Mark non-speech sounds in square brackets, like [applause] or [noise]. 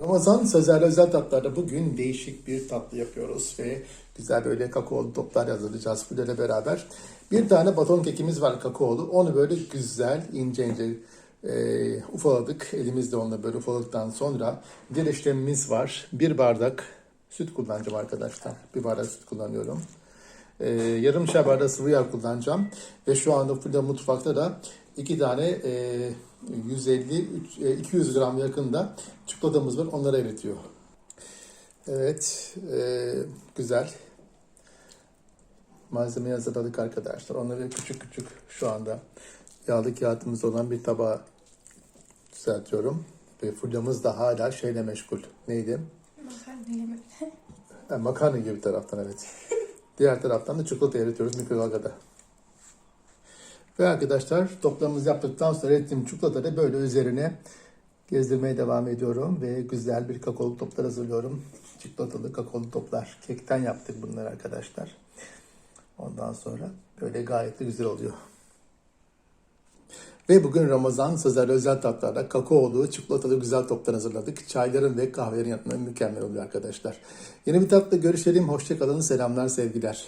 Ramazan Sözel Özel Tatlılar'da bugün değişik bir tatlı yapıyoruz ve güzel böyle kakaolu toplar hazırlayacağız Fulya'yla beraber. Bir tane baton kekimiz var kakaolu. Onu böyle güzel ince ince e, ufaladık. Elimizde onunla böyle ufaladıktan sonra diğer işlemimiz var. Bir bardak süt kullanacağım arkadaşlar. Bir bardak süt kullanıyorum. E, yarım çay bardağı sıvı yağ kullanacağım. Ve şu anda Fulya mutfakta da iki tane e, 150 üç- e, 200 gram yakında çikolatamız var. Onları eritiyor. Evet, e, güzel. Malzemeyi hazırladık arkadaşlar. Onları küçük küçük şu anda yağlı kağıtımız olan bir tabağa düzeltiyorum. Ve fulyamız da hala şeyle meşgul. Neydi? Makarna yemek. Ha, makarna gibi bir taraftan evet. [laughs] Diğer taraftan da çikolata eritiyoruz mikrodalgada. Ve arkadaşlar toplamımızı yaptıktan sonra erittiğim çikolatayı böyle üzerine gezdirmeye devam ediyorum. Ve güzel bir kakaolu toplar hazırlıyorum. Çikolatalı kakaolu toplar. Kekten yaptık bunları arkadaşlar. Ondan sonra böyle gayet de güzel oluyor. Ve bugün Ramazan Sözel özel tatlarda kakaolu, çikolatalı güzel toplar hazırladık. Çayların ve kahvelerin yanında mükemmel oluyor arkadaşlar. Yeni bir tatlı görüşelim. Hoşçakalın. Selamlar, sevgiler.